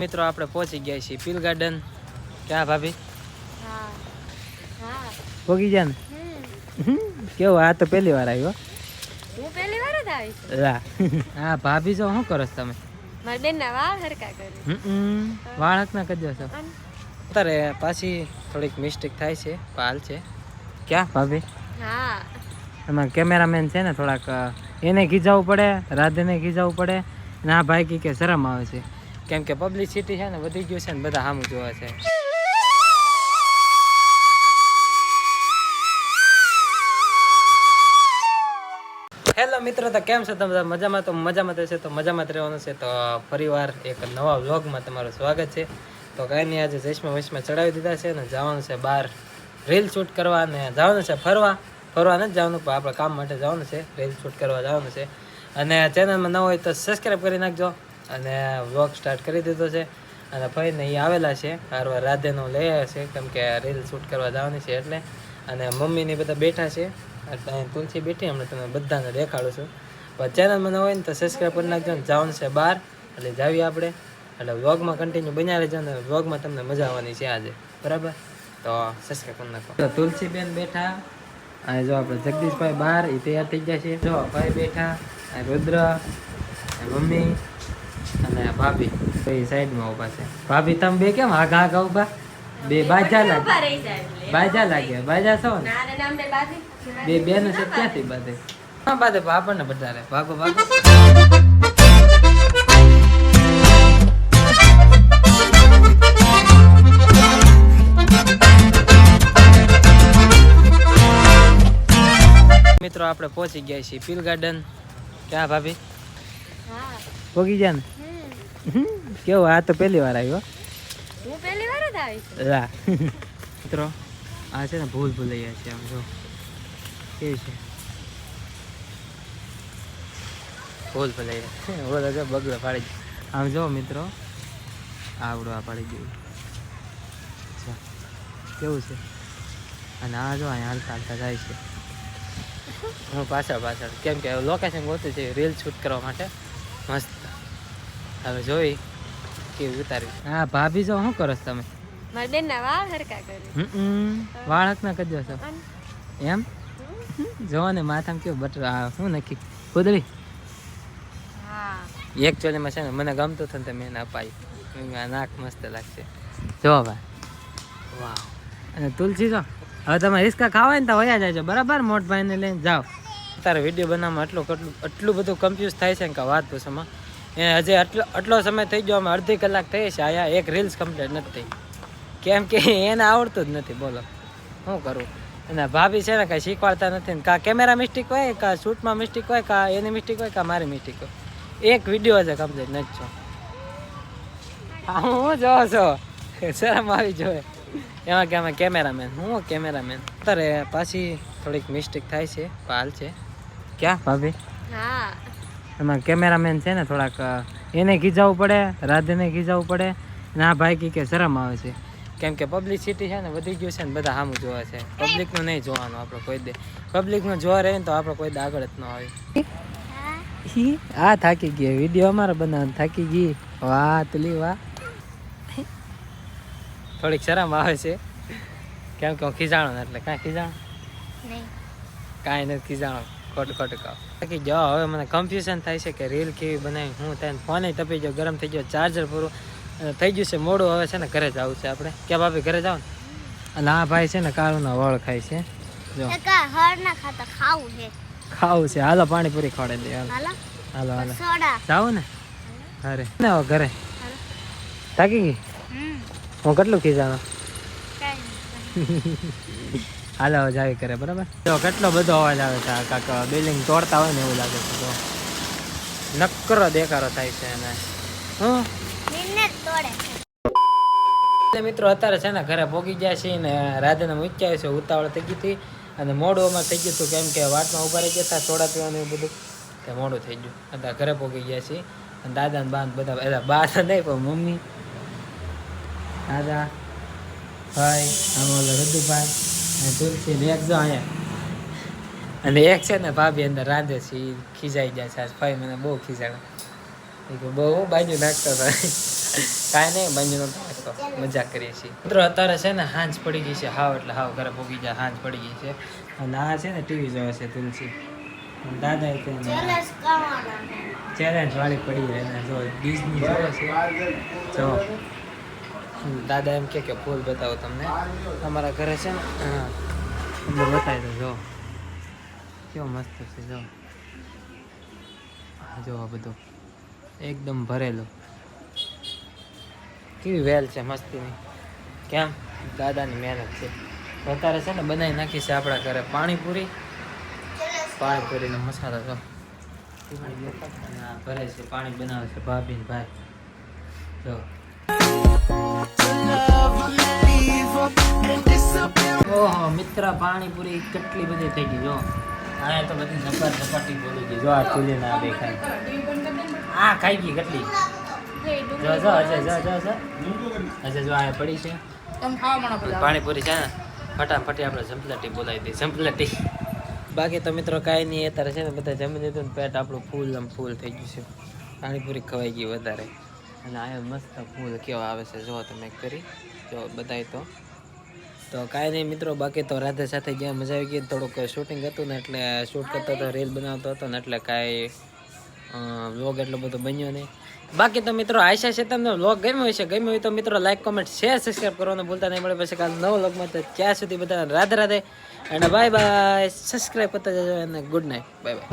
મિત્રો આપણે પહોંચી ગયા છીએ પીલ ગાર્ડન ક્યાં ભાભી? હા હા પહોંચી ગયા ને? હમ. આ તો પહેલી વાર આવ્યો. હું પહેલી વાર જ આવી લા હા ભાભી જો શું કરો છો તમે? મારા વાળ હરકા કરી. ના કરજો છો. અત્યારે પાછી થોડીક મિસ્ટેક થાય છે પાલ છે. ક્યાં ભાભી? હા. એમાં કેમેરામેન છે ને થોડાક એને ખીજાવવું પડે રાધેને ખીજાવવું પડે. ને આ ભાઈ કી કે શરમ આવે છે. કેમ કે પબ્લિસિટી છે ને વધી ગયું છે ને બધા સામું જોવે છે. હેલો મિત્રો, તો કેમ છો તમે? મજામાં તો મજામાં તો છે તો મજામાં જ રહેવાનું છે. તો ફરીવાર એક નવા વ્લોગમાં તમારું સ્વાગત છે. તો કાંઈ નહીં, આજે જૈશમાં વૈશમાં ચડાવી દીધા છે ને જવાનું છે બહાર રીલ શૂટ કરવા ને જવાનું છે ફરવા. ફરવા નથી જવાનું, પણ આપણે કામ માટે જવાનું છે. રીલ શૂટ કરવા જવાનું છે. અને ચેનલમાં ન હોય તો સબસ્ક્રાઈબ કરી નાખજો. અને વ્લોગ સ્ટાર્ટ કરી દીધો છે. અને ફરીને અહીં આવેલા છે. હારવાર રાધેનો લઈ આવ્યા છે, કેમ કે રીલ શૂટ કરવા જવાની છે એટલે. અને મમ્મીને બધા બેઠા છે. એટલે અહીં તુલસી બેઠી, હમણાં તમે બધાને દેખાડું છું. પણ ચેનલમાં ન હોય ને તો સબસ્ક્રાઈબ કરી નાખજો ને જવાનું છે બહાર. એટલે જાવી આપણે. એટલે વ્લોગમાં કન્ટિન્યુ બન્યા રહેજો ને વ્લોગમાં તમને મજા આવવાની છે આજે. બરાબર? તો સબસ્ક્રાઈબ કરી નાખો. તુલસીબેન બેઠા. અને જો આપણે જગદીશભાઈ બહાર એ તૈયાર થઈ ગયા છે. જો ભાઈ બેઠા રુદ્ર મમ્મી. અને ભાભી એ સાઈડમાં ઊભા છે. ભાભી તમે બે કેમ આગા આગા ઊભા? બે બાજા લાગે. બાજા લાગે બાજા છો ને. બે બેન છે ક્યાંથી બાંધે હા બાંધે પણ આપણને બધા રે ભાગો ભાગો. મિત્રો આપણે પહોંચી ગયા છીએ પીલ ગાર્ડન ક્યાં ભાભી? પહોંચી ગયા ને? કેવું આ તો પહેલી વાર આવ્યો. હું પહેલી વાર જ આવી છું. લા. મિત્રો આ છે ને ભૂલ ભૂલૈયા છે આમ જો. કેવી છે? ભૂલ ભૂલૈયા ઓલા જો બગડો પાડી. આમ જો મિત્રો આવડો આ પાડી ગયું કેવું છે? અને આ જો અહીંયા હાલતા હાલતા જાય છે. હું પાછળ પાછળ. કેમ કે લોકેશન ગોતું છે રીલ શૂટ કરવા માટે. મસ્ત. હવે જોઈ કેવી ઉતારી હા ભાભી જો શું કરો છો તમે? મારા બેનના વાળ હરકા કરી. વાળ હક ના કરજો છો. એમ? જો ને માથામાં કેવું બટર આ શું નક્કી કુદરી હા. એકચ્યુઅલીમાં છે ને મને ગમતું હતું ને તો મેં અપાયું આ નાક મસ્ત લાગશે. જો ભાઈ વાવ. અને તુલસી જો. હવે તમે રિસ્કા ખાવા ને તો વયા જાય બરાબર? મોટભાઈને લઈને જાઓ. તારે વીડિયો બનાવવામાં આટલું કેટલું આટલું બધું કન્ફ્યુઝ થાય છે ને કે વાત પૂછવામાં એ હજી આટલો આટલો સમય થઈ ગયો, અમે અડધી કલાક થઈ છે આયા એક રીલ્સ કમ્પ્લીટ નથી થઈ. કેમ કે એને આવડતું જ નથી, બોલો. શું કરું? અને ભાભી છે ને કાંઈ શીખવાડતા નથી ને, કાં કેમેરા મિસ્ટેક હોય, કાં શૂટમાં મિસ્ટેક હોય, કાં એની મિસ્ટેક હોય, કાં મારી મિસ્ટેક હોય. એક વીડિયો હશે કમ્પ્લીટ નથી છો હા જો છો? શરમ આવી જોઈએ એમાં કે અમે કેમેરામેન હું કેમેરામેન અત્યારે પાછી થોડીક મિસ્ટેક થાય છે પાલ છે. ક્યાં? ભાભી? હા. એમાં કેમેરામેન છે ને થોડાક એને ખીજાવવું પડે રાધેને ખીજાવવું પડે ને આ ભાઈ કી કે શરમ આવે છે. કેમ કે પબ્લિસિટી છે ને વધી ગયું છે ને બધા સામું જોવે છે. પબ્લિકનું નહીં જોવાનું આપણે કોઈ દે. પબ્લિકનું જોવા રહે ને તો આપણે કોઈ દે આગળ જ ન આવે આ થાકી ગઈ. વીડિયો અમારે બનાવવાનું થાકી ગઈ. વાહ તલી વાહ થોડીક શરમ આવે છે. કેમ કે હું ખીજાણો ને એટલે કાંઈ ખીજાણો? કાંઈ નથી ખીજાણો. કહો બાકી જો હવે મને કન્ફ્યુઝન થાય છે કે રીલ કેવી બનાવી હું થાય ફોને તપી ગયો ગરમ થઈ ગયો ચાર્જર પૂરું થઈ ગયું છે મોડું હવે છે ને ઘરે જવું છે આપણે. ક્યાં ભાભી ઘરે જાવ ને? અને આ ભાઈ છે ને કાળુના વળ ખાય છે. જો. ખાવું છે. ખાવું છે. હાલો પાણીપુરી ખવડાવી દે હાલો. હાલો. હાલો જાવું ને? અરે ને ઘરે? થાકી ગઈ? હું કેટલું ખીજાણો હાલો જાવી કરે બરાબર? તો કેટલો બધો અવાજ આવે છે કાંક બિલ્ડિંગ તોડતા હોય ને એવું લાગે છે તો નક્કરો દેખારો થાય છે એને. હું? એટલે મિત્રો અત્યારે છે ને ઘરે પોગી ગયા છે ને રાધાને મૂક્યા છે ઉતાવળ થઈ ગઈ હતી અને મોડું અમારે થઈ ગયું હતું કેમ કે વાટમાં ઊભા રહી ગયા હતા સોડા પીવાનું એવું બધું તે મોડું થઈ ગયું. અત્યારે ઘરે પોગી ગયા છીએ અને દાદા ને બા બધા એટલે બા નહીં પણ મમ્મી. દાદા. ભાઈ આમ ઓલો રજુભાઈ અને તુલસી ને એક જો અહીંયા. અને એક છે ને ભાભી અંદર રાંધે છે એ ખીજાઈ જાય છે ભાઈ મને બહુ ખીજાણા એ બહુ બાજુ નાખતો હતા. કાંઈ નહીં, બંજનો નાખતો. મજાક કરીએ છીએ. મિત્રો, અત્યારે છે ને હાંજ પડી ગઈ છે. હાવ એટલે હાવ ઘરે ભોગી જાય હાંજ પડી ગઈ છે. અને આ છે ને ટીવી જોવે છે તુલસી. દાદા ચેલેન્જ વાળી પડી રહે જો ડિઝની જોવે છે. જો દાદા એમ કે કે ફૂલ બતાવો તમને. અમારા ઘરે છે ને તમને બતાવી દો જો. કેવો મસ્ત છે જો. જો આ બધું. એકદમ ભરેલું. કેવી વેલ છે મસ્તીની. કેમ? દાદાની મહેનત છે. વધારે છે ને બનાવી નાખી છે આપણા ઘરે પાણીપુરી. પાણીપુરીનો મસાલો જો. ભરે છે પાણી બનાવે છે ભાભી ભાઈ. જો. ઓહો મિત્ર પાણીપુરી કેટલી બધી થઈ ગઈ જો. આ તો બધી ઝપાટ ઝપાટી બોલી ગઈ. જો આ ચૂલી ના દેખાય. ખાઈ આ ખાઈ ગઈ કેટલી? જો જો અજય જો જો જો. અજય જો આ પડી છે. પાણીપુરી છે ને ફટાફટી આપણે ઝંપલાટી બોલાવી દઈએ ઝંપલાટી. બાકી તો મિત્રો કાંઈ નહીં અત્યારે છે ને બધા જમી લીધું ને પેટ આપણું ફૂલ આમ ફૂલ થઈ ગયું છે. પાણીપુરી ખવાઈ ગઈ વધારે. અને આ મસ્ત ફૂલ કેવા આવે છે જો તમે કરી. જો બધાય તો. તો કાંઈ નહીં મિત્રો, બાકી તો રાધે સાથે ગયા મજા આવી ગઈ, થોડુંક શૂટિંગ હતું ને એટલે શૂટ કરતો હતો રીલ બનાવતો હતો ને એટલે કાંઈ વ્લોગ એટલો બધો બન્યો નહીં. બાકી તો મિત્રો, આશા છે તમને વ્લોગ ગમ્યો હશે, ગમ્યો હોય તો મિત્રો લાઈક કોમેન્ટ શેર સબસ્ક્રાઈબ કરવાનું ભૂલતા નહીં. મળે પછી કાલ નવો વ્લોગમાં તો ત્યાં સુધી બધા રાધે રાધે અને બાય બાય સબસ્ક્રાઈબ કરતા જજો અને ગુડ નાઇટ બાય બાય